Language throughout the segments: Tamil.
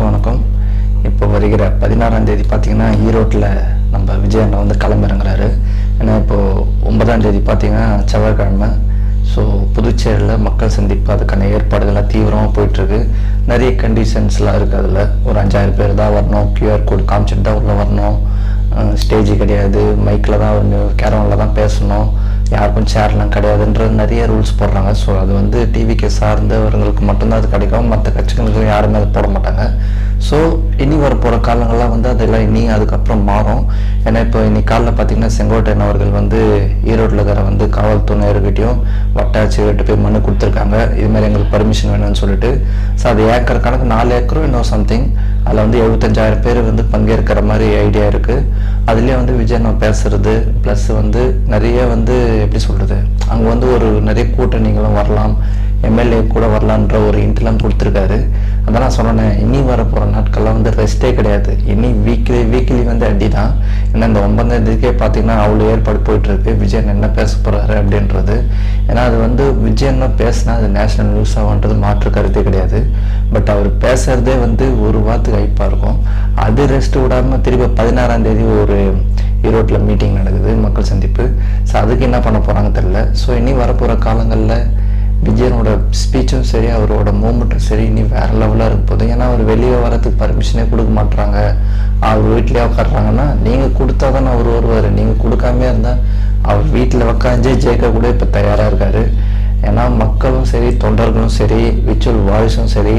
எல்லாருக்கும் வணக்கம். இப்போ வருகிற பதினாறாம் தேதி பார்த்தீங்கன்னா ஈரோட்டில் நம்ம விஜய் அண்ணா வந்து களமிறங்குறாரு. ஏன்னா இப்போது ஒன்பதாம் தேதி பார்த்தீங்கன்னா செவ்வாய்க்கிழமை. ஸோ புதுச்சேரியில் மக்கள் சந்திப்பு அதுக்கான ஏற்பாடுகள்லாம் தீவிரமாக போயிட்டுருக்கு. நிறைய கண்டிஷன்ஸ்லாம் இருக்குது அதில். ஒரு அஞ்சாயிரம் பேர் தான் வரணும். கியூஆர் கோட் காமிச்சிட்டு தான் உள்ளே வரணும். ஸ்டேஜ் கிடையாது. மைக்கில் தான் வந்து கேரவனில் தான் பேசணும். யாருக்கும் சேர்லாம் கிடையாதுன்றது நிறைய ரூல்ஸ் போடுறாங்க. ஸோ அது வந்து டிவிக்கு சார்ந்தவர்களுக்கு மட்டும்தான் அது கிடைக்கும் மற்ற கட்சிகளுக்கு யாருமே அது போட மாட்டாங்க. ஸோ இனி வர போகிற காலங்கள்லாம் வந்து அதெல்லாம் இனி அதுக்கப்புறம் மாறும். ஏன்னா இப்போ இன்னைக்கு காலைல பார்த்தீங்கன்னா செங்கோட்டையன் அவர்கள் வந்து ஈரோட்டில் இருக்கிற வந்து காவல்துறையினர்கிட்டையும் வட்டாட்சியர்கிட்ட போய் மனு கொடுத்துருக்காங்க. இதுமாதிரி எங்களுக்கு பர்மிஷன் வேணும்னு சொல்லிட்டு. ஸோ அது ஏக்கர் கணக்கு நாலு ஏக்கரும் இன்னும் சம்திங் அதில் வந்து எழுபத்தஞ்சாயிரம் பேர் வந்து பங்கேற்கிற மாதிரி ஐடியா இருக்குது அதுலேயே வந்து விஜய் நான் பேசுறது ப்ளஸ் வந்து நிறைய வந்து எப்படி சொல்கிறது அங்கே வந்து ஒரு நிறைய கூட்டணிகளும் வரலாம் எம்எல்ஏ கூட வரலான்ற ஒரு இன்ட்லாம் கொடுத்துருக்காரு. அதெல்லாம் சொன்னேன் இனி வர போகிற நாட்கள்லாம் வந்து ரெஸ்ட்டே கிடையாது. இனி வீக்லி வீக்லி வந்து அடி தான் ஏன்னா இந்த ஒன்பதாம் தேதிக்கே பார்த்தீங்கன்னா அவ்வளோ ஏற்பாடு போயிட்டுருக்கு. விஜயன் என்ன பேச போகிறாரு அப்படின்றது. ஏன்னா அது வந்து விஜயன் பேசினா அது நேஷனல் நியூஸ் ஆகுன்றது மாற்று கருத்தே கிடையாது. பட் அவர் பேசுறதே வந்து ஒரு வாரத்துக்கு ஹைப்பாக இருக்கும். அது ரெஸ்ட் விடாமல் திருப்பி பதினாறாம் தேதி ஒரு ஈரோட்டில் மீட்டிங் நடக்குது மக்கள் சந்திப்பு. ஸோ அதுக்கு என்ன பண்ண போகிறாங்க தெரில ஸோ இனி வரப்போகிற காலங்களில் விஜயனோட ஸ்பீச்சும் சரி அவரோட மூமெண்ட்டும் சரி இனி வேற லெவலாக இருக்க போகுது. ஏன்னா அவர் வெளியே வரதுக்கு பர்மிஷனே கொடுக்க மாட்றாங்க. அவர் வீட்டிலேயே உட்காடுறாங்கன்னா நீங்கள் கொடுத்தா தானே அவர் வருவார். நீங்கள் கொடுக்காம இருந்தால் அவர் வீட்டில் உக்காந்தே ஜெயிக்க கூட இப்போ தயாராக இருக்காரு. ஏன்னா மக்களும் சரி தொண்டர்களும் சரி விச்சுவல் வாய்ஸும் சரி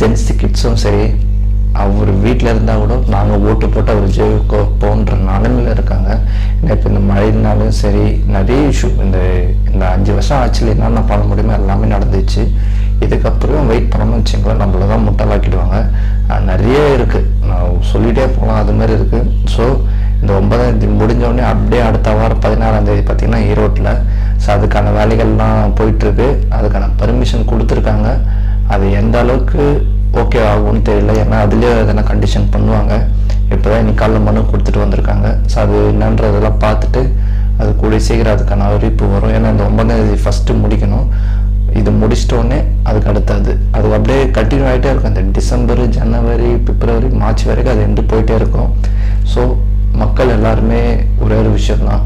ஜென்ஸ் கிட்ஸும் சரி அவர் வீட்டில் இருந்தால் கூட நாங்கள் ஓட்டு போட்டு அவர் ஜெயிக்க போன்ற மழைனாலும் சரி நிறைய இஷ்யூ இந்த இந்த அஞ்சு வருஷம் ஆச்சுல என்னென்ன பண்ண முடியுமோ எல்லாமே நடந்துச்சு. இதுக்கப்புறம் வெயிட் பண்ணாமல் வச்சுங்களேன் நம்மள தான் முட்டாளாக்கிடுவாங்க. நிறைய இருக்குது நான் சொல்லிகிட்டே போகலாம் அது மாதிரி இருக்குது ஸோ இந்த ஒன்பதாம் தேதி முடிஞ்சோடனே அப்படியே அடுத்த வாரம் பதினாறாம் தேதி பார்த்திங்கன்னா ஈரோட்டில். ஸோ அதுக்கான வேலைகள்லாம் போயிட்டுருக்கு. அதுக்கான பர்மிஷன் கொடுத்துருக்காங்க. அது எந்த அளவுக்கு ஓகே ஆகும்னு தெரியல. ஏன்னா அதுலேயே எதனா கண்டிஷன் பண்ணுவாங்க. இப்போ தான் இன்னைக்கு காலைல மனு கொடுத்துட்டு வந்திருக்காங்க. ஸோ அது என்னன்றதெல்லாம் பார்த்துட்டு அது கூடிய சீக்கிரம் அதுக்கான அறிவிப்பு வரும். ஏன்னா இந்த ஒன்பதாம் தேதி ஃபஸ்ட்டு முடிக்கணும். இது முடிச்சிட்டோன்னே அதுக்கு அடுத்தது. அது அப்படியே கண்டினியூ ஆகிட்டே இருக்கும். இந்த டிசம்பர் ஜனவரி பிப்ரவரி மார்ச் வரைக்கும் அது எண்டு போயிட்டே இருக்கும். ஸோ மக்கள் எல்லாருமே ஒரே ஒரு விஷயம்தான்.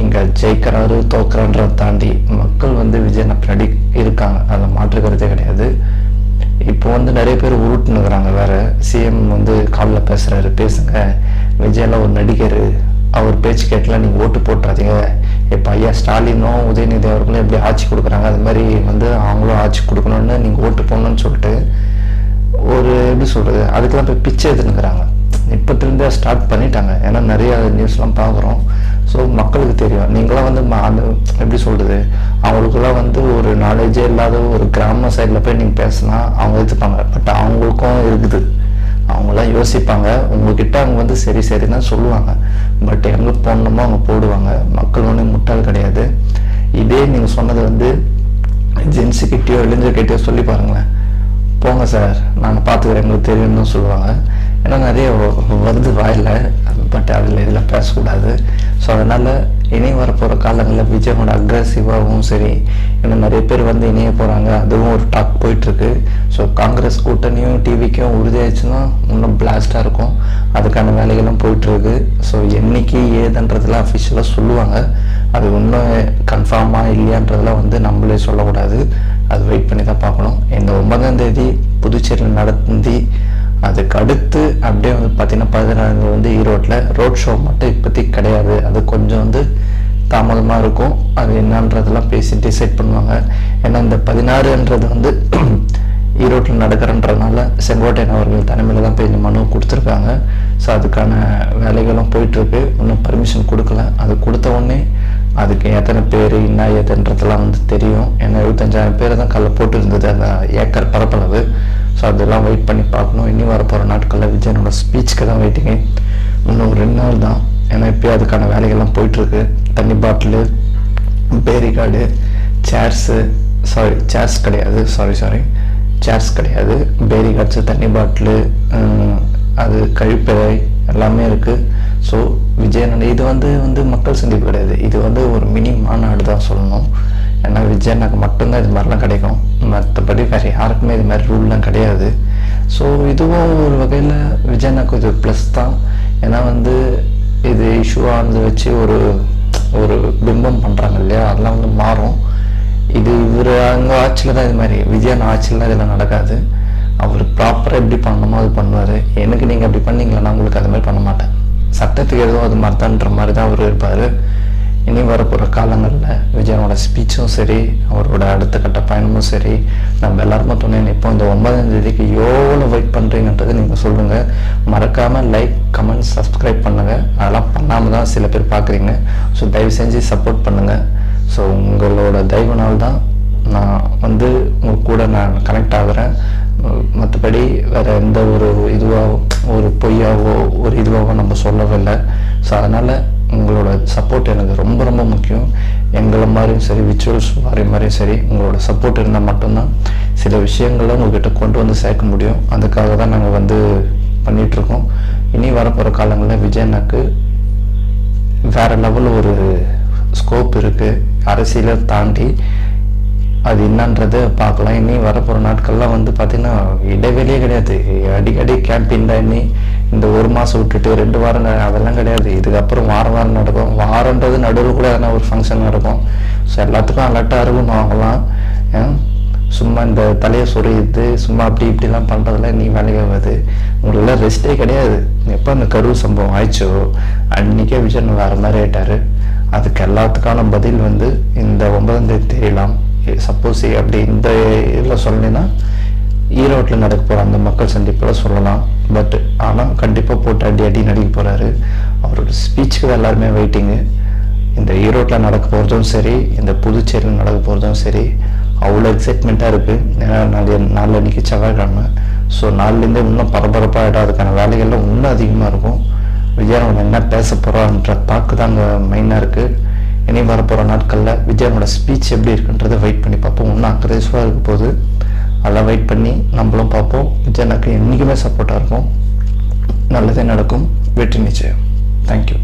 இங்கே ஜெயிக்கிறாரு தோக்குறான்றதை தாண்டி மக்கள் வந்து விஜயனை பின்னாடி இருக்காங்க. அதை மாற்றுக்கிறதே கிடையாது. இப்போ வந்து நிறைய பேர் உருட்டுனுக்குறாங்க வேற. சிஎம் வந்து காலில் பேசுகிறாரு பேசுங்க. விஜயெல்லாம் ஒரு நடிகர். அவர் பேச்சு கேட்டலாம் நீங்கள் ஓட்டு போட்டுறாதீங்க. இப்போ ஐயா ஸ்டாலினும் உதயநிதி அவர்களும் எப்படி ஆட்சி கொடுக்குறாங்க? அது மாதிரி வந்து அவங்களும் ஆட்சி கொடுக்கணும்னு நீங்கள் ஓட்டு போடணும்னு சொல்லிட்டு ஒரு எப்படி சொல்கிறது அதுக்கெல்லாம் போய் பிச்சை எடுத்துனுங்கிறாங்க இப்போத்திலேருந்தே ஸ்டார்ட் பண்ணிட்டாங்க. ஏன்னா நிறையா நியூஸ்லாம் பார்க்குறோம். ஸோ மக்களுக்கு தெரியும். நீங்களாம் வந்து ம- எப்படி சொல்கிறது அவங்களுக்குலாம் வந்து ஒரு நாலேஜே இல்லாத ஒரு கிராம சைடில் போய் நீங்கள் பேசினா அவங்க எடுத்துப்பாங்க பட் அவங்களுக்கும் இருக்குது. அவங்களாம் யோசிப்பாங்க. உங்ககிட்ட அவங்க வந்து சரி சரி தான் சொல்லுவாங்க. பட் எங்கே போடணுமோ அவங்க போடுவாங்க. மக்கள் ஒன்றும் முட்டாள் கிடையாது. இதே நீங்கள் சொன்னது வந்து ஜென்ஸுக்கிட்டேயோ இளைஞர்கிட்டயோ சொல்லி பாருங்களேன். போங்க சார் நாங்கள் பார்த்துக்கிறேன். எங்களுக்கு தெரியும்னு சொல்லுவாங்க. ஆனால் நிறைய வருது வாயில் பட் அதில் இதில் பேசக்கூடாது. ஸோ அதனால் இனி வரப்போகிற காலங்களில் விஜயோட அக்ரஸிவாகவும் சரி இன்னும் நிறைய பேர் வந்து இணைய போகிறாங்க அதுவும் ஒரு டாக் போயிட்டுருக்கு. ஸோ காங்கிரஸ் கூட்டணியும் டிவிக்கும் உறுதியாச்சுன்னா இன்னும் பிளாஸ்டாக இருக்கும். அதுக்கான வேலைகளும் போயிட்டுருக்கு. ஸோ என்னைக்கு ஏதுன்றதெல்லாம் அஃபிஷியலாக சொல்லுவாங்க. அது இன்னும் கன்ஃபார்மாக இல்லையான்றதெல்லாம் வந்து நம்மளே சொல்லக்கூடாது. அது வெயிட் பண்ணி தான் பார்க்கணும். இந்த ஒன்பதாம் தேதி புதுச்சேரியில் நடந்தி அதுக்கு அடுத்து அப்படியே வந்து பார்த்தீங்கன்னா பதினாறு வந்து ஈரோட்டில் ரோட் ஷோ மட்டும் இப்போதைக்கு கிடையாது. அது கொஞ்சம் வந்து தாமதமாக இருக்கும். அது என்னன்றதெல்லாம் பேசி டிசைட் பண்ணுவாங்க. ஏன்னா இந்த பதினாறுன்றது வந்து ஈரோட்டில் நடக்கிறன்றதுனால செங்கோட்டையன் அவர்கள் தலைமையில் தான் போய் இந்த மனு கொடுத்துருக்காங்க. ஸோ அதுக்கான வேலைகளும் போயிட்டுருக்கு. இன்னும் பர்மிஷன் கொடுக்கல. அது கொடுத்த உடனே அதுக்கு எத்தனை பேர் என்ன ஏதுன்றதெல்லாம் வந்து தெரியும். ஏன்னா எழுபத்தஞ்சாயிரம் பேர் தான் கல்ல போட்டு இருந்தது அந்த ஏக்கர் பரப்பளவு. ஸோ அதெல்லாம் வெயிட் பண்ணி பார்க்கணும். இனி வரப்போகிற நாட்களில் விஜயனோட ஸ்பீச்சுக்கு தான் வெயிட்டிங்க இன்னும் ஒரு ரெண்டு நாள் தான். ஏன்னா இப்போயே அதுக்கான வேலைகள்லாம் போயிட்டுருக்கு. தண்ணி bottle barricade chairs sorry chairs கிடையாது. சாரி சாரி சேர்ஸ் கிடையாது. பேரிகார்ட்ஸு தண்ணி பாட்டிலு அது கழிப்பறை எல்லாமே இருக்குது ஸோ விஜயனோட இது வந்து வந்து மக்கள் சந்திப்பு கிடையாது. இது வந்து ஒரு மினி மாநாடு தான் சொல்லணும். ஏன்னா விஜயனுக்கு மட்டும்தான் இது மாதிரிலாம் கிடைக்கும். மற்றபடி வேறு யாருக்குமே இது மாதிரி ரூல்லாம் கிடையாது. ஸோ இதுவும் ஒரு வகையில் விஜயனாக்கு இது ப்ளஸ் தான். ஏன்னா வந்து இது இஷ்யூவானது வச்சு ஒரு ஒரு பிம்பம் பண்ணுறாங்க இல்லையா? அதெல்லாம் வந்து மாறும். இது இவர் அங்கே ஆட்சியில் தான் இது மாதிரி விஜயன் ஆட்சியில் இதெல்லாம் நடக்காது. அவர் ப்ராப்பராக எப்படி பண்ணணுமோ அது பண்ணுவார். எனக்கு நீங்கள் அப்படி பண்ணீங்களா? நான் உங்களுக்கு அது மாதிரி பண்ண மாட்டேன். சட்டத்துக்கு எதுவும் அது மாதிரி தான்ற மாதிரி தான் அவர் இருப்பார். இனி வரப்போகிற காலங்களில் விஜயனோட ஸ்பீச்சும் சரி அவரோட அடுத்த கட்ட பயணமும் சரி நம்ம எல்லாருமே துணை நிற்போம் இந்த ஒன்பதாம் தேதிக்கு எவ்வளோ வெயிட் பண்ணுறீங்கன்றதை நீங்கள் சொல்லுங்கள் மறக்காமல் லைக் கமெண்ட் சப்ஸ்கிரைப் பண்ணுங்கள் அதெல்லாம் பண்ணாமல் தான் சில பேர் பார்க்குறீங்க ஸோ தயவு செஞ்சு சப்போர்ட் பண்ணுங்கள் ஸோ உங்களோட தயவுனால் தான் நான் வந்து உங்க கூட நான் கனெக்ட் ஆகுறேன். மற்றபடி வேறு எந்த ஒரு இதுவாக ஒரு பொய்யாவோ ஒரு இதுவாகவோ நம்ம சொல்லவே இல்லை ஸோ அதனால் உங்களோட சப்போர்ட் எனக்கு ரொம்ப ரொம்ப முக்கியம். எங்களை மாதிரியும் சரி விச்சுவல்ஸ் மாதிரி மாதிரியும் சரி உங்களோட சப்போர்ட் இருந்தால் மட்டும்தான் சில விஷயங்களை உங்ககிட்ட கொண்டு வந்து சேர்க்க முடியும். அதுக்காக தான் நாங்கள் வந்து பண்ணிகிட்ருக்கோம் இனி வரப்போகிற காலங்களில் விஜயனாக்கு வேறு லெவலில் ஒரு ஸ்கோப் இருக்குது அரசியலை தாண்டி அது என்னன்றதை பார்க்கலாம். இனி வரப்போகிற நாட்கள்லாம் வந்து பார்த்திங்கன்னா இடைவெளியே கிடையாது. அடிக்கடி கேம்பெயின் தான் இனி இந்த ஒரு மாதம் விட்டுட்டு ரெண்டு வாரம் அதெல்லாம் கிடையாது. இதுக்கப்புறம் வாரம் வாரம் நடக்கும். வாரன்றது நடுவில் கூட எதனா ஒரு ஃபங்க்ஷன் நடக்கும். ஸோ எல்லாத்துக்கும் அலர்ட்டாக இருக்கணும் அவங்களாம் சும்மா இந்த தலையை சொறியுது சும்மா அப்படி இப்படிலாம் பண்ணுறதுலாம் நீ வேலைக்கு ஆகாது. உங்களுக்குலாம் ரெஸ்ட்டே கிடையாது. எப்போ அந்த கருவு சம்பவம் ஆயிடுச்சோ அன்றைக்கே விஜயன் வேறு மாதிரி ஆயிட்டாரு. அதுக்கு எல்லாத்துக்கான பதில் வந்து இந்த ஒன்பதாம் தேதி தெரியலாம் சப்போஸ் அப்படி இந்த இதில் சொல்லலைன்னா ஈரோட்டில் நடக்க போகிற அந்த மக்கள் சந்திப்பில் சொல்லலாம். பட் ஆனால் கண்டிப்பாக போட்டு அடி அடி நடிக்க போகிறாரு அவரோட ஸ்பீச்சுக்கு தான் எல்லாருமே வெயிட்டிங்கு இந்த ஈரோட்டில் நடக்க போகிறதும் சரி இந்த புதுச்சேரியில் நடக்க போகிறதும் சரி அவ்வளோ எக்ஸைட்மெண்ட்டாக இருக்குது ஏன்னா நாளை நாளன்னைக்கு செவ்வாய்க்கிழமை. ஸோ நாலுலேருந்தே இன்னும் பரபரப்பாக ஆகிடும் அதுக்கான வேலைகள்லாம் இன்னும் அதிகமாக இருக்கும். விஜயனோட என்ன பேச போகிறான்ற தாக்கு தாங்க மெயினாக இருக்குது இனி வரப்போகிற நாட்களில் விஜயனோட ஸ்பீச் எப்படி இருக்குன்றதை வெயிட் பண்ணி பார்ப்போம். இன்னும் அக்ரெசிவாக இருக்க போகுது. அதெல்லாம் வெயிட் பண்ணி நம்மளும் பார்ப்போம். விஜயனுக்கு என்றைக்குமே சப்போர்ட்டாக இருக்கும். நல்லதே நடக்கும். வெற்றி நிச்சயம். தேங்க்யூ